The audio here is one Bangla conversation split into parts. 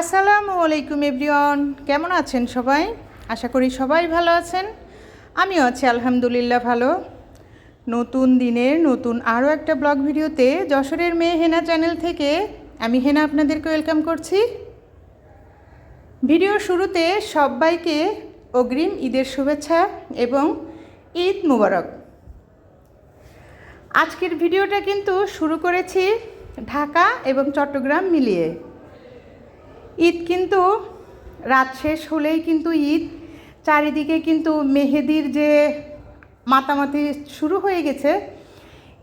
আসসালামু আলাইকুম এভরিওয়ান। কেমন আছেন সবাই? আশা করি সবাই ভালো আছেন। আমিও আছি আলহামদুলিল্লাহ ভালো। নতুন দিনের নতুন আরও একটা ব্লগ ভিডিওতে যশোরের মেয়ে হেনা চ্যানেল থেকে আমি হেনা আপনাদেরকে ওয়েলকাম করছি। ভিডিও শুরুতে সবাইকে অগ্রিম ঈদের শুভেচ্ছা এবং ঈদ মুবারক। আজকের ভিডিওটা কিন্তু শুরু করেছি ঢাকা এবং চট্টগ্রাম মিলিয়ে। ঈদ কিন্তু রাত শেষ হলেই কিন্তু ঈদ। চারিদিকে কিন্তু মেহেদির যে মাতামাতি শুরু হয়ে গেছে,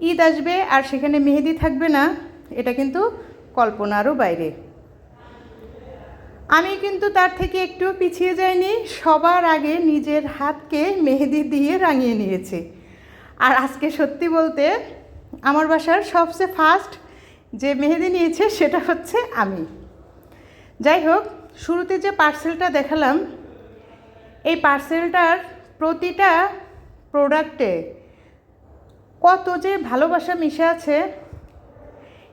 ঈদ আসবে আর সেখানে মেহেদি থাকবে না, এটা কিন্তু কল্পনারও বাইরে। আমি কিন্তু তার থেকে একটু পিছিয়ে যাইনি, সবার আগে নিজের হাতকে মেহেদি দিয়ে রাঙিয়ে নিয়েছি। আর আজকে সত্যি বলতে আমার বাসার সবচেয়ে ফার্স্ট যে মেহেদি নিয়েছে সেটা হচ্ছে আমি। যাই হোক, শুরুতে যে পার্সেলটা দেখালাম, এই পার্সেলটার প্রতিটা প্রোডাক্টে কত যে ভালোবাসা মিশে আছে,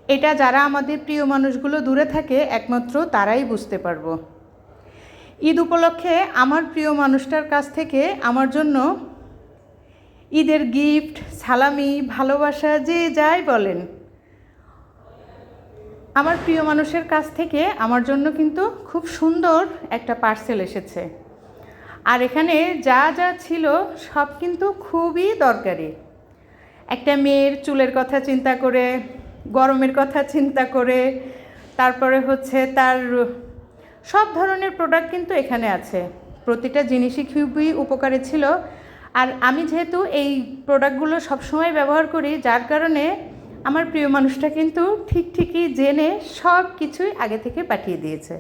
এটা যারা আমাদের প্রিয় মানুষগুলো দূরে থাকে, একমাত্র তারাই বুঝতে পারব। ঈদ উপলক্ষে আমার প্রিয় মানুষটার কাছ থেকে আমার জন্য ঈদের গিফট সালামি, ভালোবাসা, যে যাই বলেন আমার প্রিয় মানুষের কাছ থেকে আমার জন্য কিন্তু খুব সুন্দর একটা পার্সেল এসেছে। আর এখানে যা যা ছিল সব কিন্তু খুবই দরকারি। একটা মেয়ের চুলের কথা চিন্তা করে, গরমের কথা চিন্তা করে, তারপরে হচ্ছে তার সব ধরনের প্রোডাক্ট কিন্তু এখানে আছে। প্রতিটা জিনিসই খুবই উপকারী ছিল। আর আমি যেহেতু এই প্রোডাক্টগুলো সবসময় ব্যবহার করি, যার কারণে আমার প্রিয় মানুষটা কিন্তু ঠিক ঠিকই জেনে সব কিছুই আগে থেকে পাঠিয়ে দিয়েছে।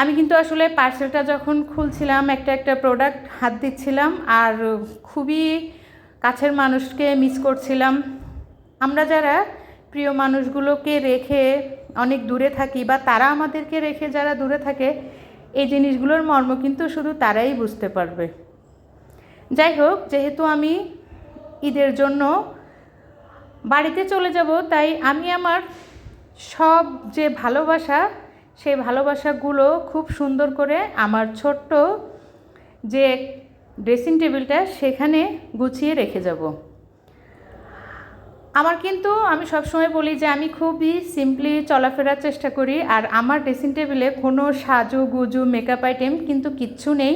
আমি কিন্তু আসলে পার্সেলটা যখন খুলছিলাম, একটা একটা প্রোডাক্ট হাত দিচ্ছিলাম আর খুবই কাছের মানুষকে মিস করছিলাম। আমরা যারা প্রিয় মানুষগুলোকে রেখে অনেক দূরে থাকি বা তারা আমাদেরকে রেখে যারা দূরে থাকে, এই জিনিসগুলোর মর্ম কিন্তু শুধু তারাই বুঝতে পারবে। যাই হোক, যেহেতু আমি ঈদের জন্য বাড়িতে চলে যাব, তাই আমি আমার সব যে ভালোবাসা, সেই ভালোবাসাগুলো খুব সুন্দর করে আমার ছোট্ট যে ড্রেসিং টেবিলটা সেখানে গুছিয়ে রেখে যাব। আমার কিন্তু, আমি সবসময় বলি যে আমি খুবই সিম্পলি চলাফেরার চেষ্টা করি, আর আমার ড্রেসিং টেবিলে কোনো সাজু গুজু মেকআপ আইটেম কিন্তু কিচ্ছু নেই।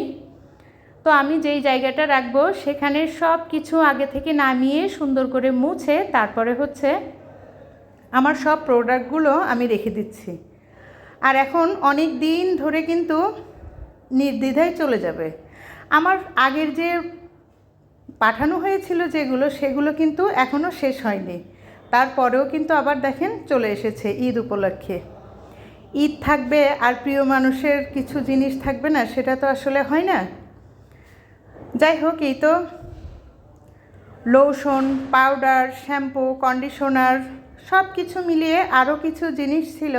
তো আমি যেই জায়গাটা রাখব সেখানে সব কিছু আগে থেকে নামিয়ে সুন্দর করে মুছে তারপরে হচ্ছে আমার সব প্রোডাক্টগুলো আমি রেখে দিচ্ছি। আর এখন অনেক দিন ধরে কিন্তু নির্দ্বিধায় চলে যাবে। আমার আগের যে পাঠানো হয়েছিল যেগুলো, সেগুলো কিন্তু এখনও শেষ হয়নি। তারপরেও কিন্তু আবার দেখেন চলে এসেছে ঈদ উপলক্ষে। ঈদ থাকবে আর প্রিয় মানুষের কিছু জিনিস থাকবে না, সেটা তো আসলে হয় না। যাই হোক এই তো লোশন পাউডার শ্যাম্পু কন্ডিশনার সব কিছু মিলিয়ে আরও কিছু জিনিস ছিল।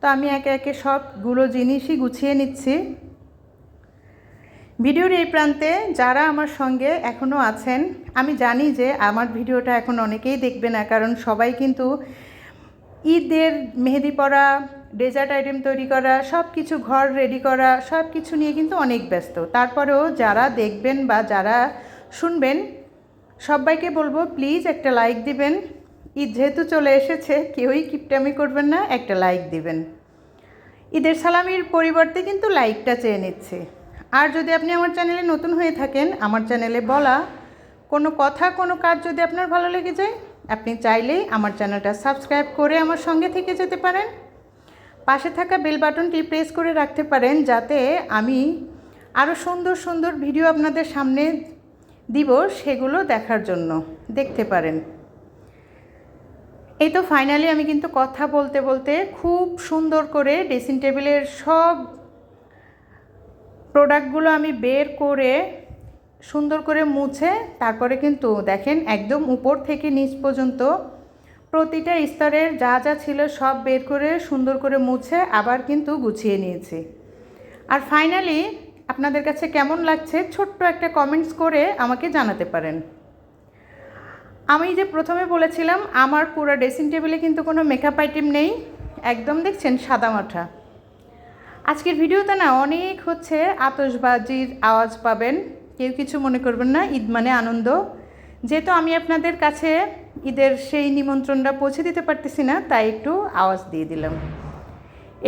তো আমি একে একে সবগুলো জিনিসই গুছিয়ে নিচ্ছি। ভিডিওর এই প্রান্তে যারা আমার সঙ্গে এখনও আছেন, আমি জানি যে আমার ভিডিওটা এখন অনেকেই দেখবে না, কারণ সবাই কিন্তু ঈদের মেহেদি পরা ডেজার্ট আইটেম তৈরি করা সব কিছু ঘর রেডি করা সব কিছু নিয়ে কিন্তু অনেক ব্যস্ত। তারপরেও যারা দেখবেন বা যারা শুনবেন, সবাইকে বলব প্লিজ একটা লাইক দিবেন। ঈদ যেহেতু চলে এসেছে, কেউই কিপটামি করবেন না, একটা লাইক দিবেন। ঈদের সালামির পরিবর্তে কিন্তু লাইকটা চেয়ে নিচ্ছে। আর যদি আপনি আমার চ্যানেলে নতুন হয়ে থাকেন, আমার চ্যানেলে বলা কোনো কথা, কোনো কাজ যদি আপনার ভালো লেগে যায়, আপনি চাইলেই আমার চ্যানেলটা সাবস্ক্রাইব করে আমার সঙ্গে থেকে যেতে পারেন। পাশে থাকা বেল বাটনটি প্রেস করে রাখতে পারেন যাতে আমি আরও সুন্দর সুন্দর ভিডিও আপনাদের সামনে দিব সেগুলো দেখার জন্য। দেখতে পারেন। এই তো ফাইনালি আমি কিন্তু কথা বলতে বলতে খুব সুন্দর করে ড্রেসিং টেবিলের সব প্রোডাক্টগুলো আমি বের করে সুন্দর করে মুছে, তারপরে কিন্তু দেখেন একদম উপর থেকে নিচ পর্যন্ত প্রতিটা স্তরের যা যা ছিল সব বের করে সুন্দর করে মুছে আবার কিন্তু গুছিয়ে নিয়েছি। আর ফাইনালি আপনাদের কাছে কেমন লাগছে ছোট্ট একটা কমেন্টস করে আমাকে জানাতে পারেন। আমি যে প্রথমে বলেছিলাম, আমার পুরো ড্রেসিং টেবিলে কিন্তু কোনো মেকআপ আইটেম নেই। একদম দেখছেন সাদা মাঠা। আজকের ভিডিওতে না অনেক হচ্ছে আতসবাজির আওয়াজ পাবেন। কেউ কিছু মনে করবেন না, ঈদ মানে আনন্দ। যেহেতু আমি আপনাদের কাছে ঈদের সেই নিমন্ত্রণটা পৌঁছে দিতে পারতেছি না, তাই একটু আওয়াজ দিয়ে দিলাম।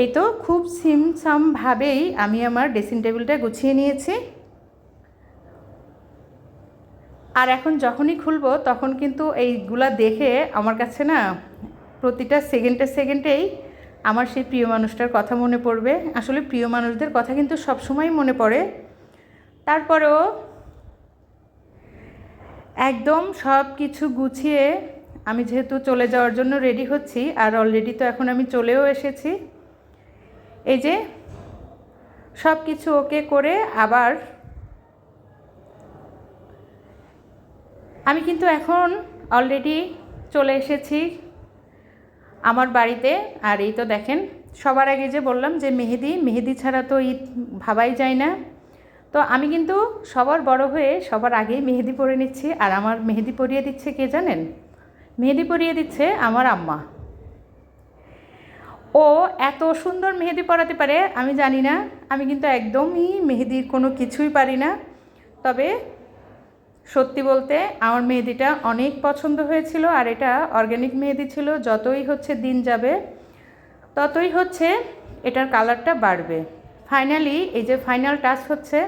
এই তো খুব সিমসামভাবেই আমি আমার ড্রেসিং টেবিলটা গুছিয়ে নিয়েছি। আর এখন যখনই খুলবো, তখন কিন্তু এইগুলা দেখে আমার কাছে না প্রতিটা সেকেন্ডে সেকেন্ডেই আমার সেই প্রিয় মানুষটার কথা মনে পড়বে। আসলে প্রিয় মানুষদের কথা কিন্তু সবসময় মনে পড়ে। তারপরেও একদম সব কিছু গুছিয়ে আমি যেহেতু চলে যাওয়ার জন্য রেডি হচ্ছি, আর অলরেডি তো এখন আমি চলেও এসেছি। এই যে সব কিছু ওকে করে আবার আমি কিন্তু এখন অলরেডি চলে এসেছি আমার বাড়িতে। আর এই তো দেখেন, সবার আগে যে বললাম যে মেহেদি মেহেদি ছাড়া তো ঈদ ভাবাই যায় না। তো আমি কিন্তু সবার বড় হয়ে সবার আগেই মেহেদি পরে নিচ্ছি আর আমার মেহেদি পরিয়ে দিচ্ছে কে জানেন? মেহেদি পরিয়ে দিচ্ছে আমার আম্মা। ও এত সুন্দর মেহেদি পরাতে পারে, আমি জানি না। আমি কিন্তু একদমই মেহেদির কোনো কিছুই পারি না। তবে সত্যি বলতে আমার মেহেদিটা অনেক পছন্দ হয়েছিল আর এটা অর্গ্যানিক মেহেদি ছিল, যতই হচ্ছে দিন যাবে, ততই হচ্ছে এটার কালারটা বাড়বে। ফাইনালি এই যে ফাইনাল টাচ হচ্ছে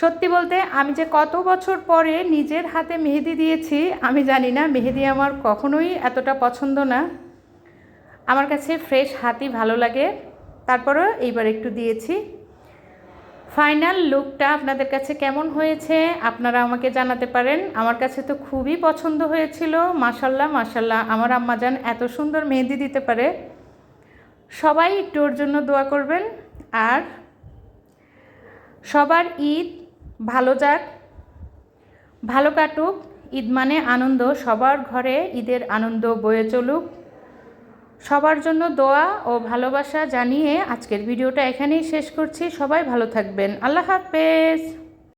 সত্যি বলতে আমি যে কত বছর পরে নিজের হাতে মেহেদি দিয়েছি, আমি জানি না, মেহেদি আমার কখনোই এতটা পছন্দ না। আমার কাছে ফ্রেশ হাতই ভালো লাগে। তারপরেও এইবার একটু দিয়েছি। ফাইনাল লুকটা আপনাদের কাছে কেমন হয়েছে আপনারা আমাকে জানাতে পারেন। আমার কাছে তো খুবই পছন্দ হয়েছিল মাসাল্লাহ মাসাল্লাহ আমার আম্মাজান এত সুন্দর মেহেদি দিতে পারে। সবাই একটু ওর জন্য দোয়া করবেন। আর সবার ঈদ ভালো যাক। ভালো কাটুক, ঈদ মানে আনন্দ। সবার ঘরে ঈদের আনন্দ বয়ে চলুক। সবার জন্য দোয়া ও ভালোবাসা জানিয়ে আজকের ভিডিওটা এখানেই শেষ করছি। সবাই ভালো থাকবেন। আল্লাহ হাফেজ।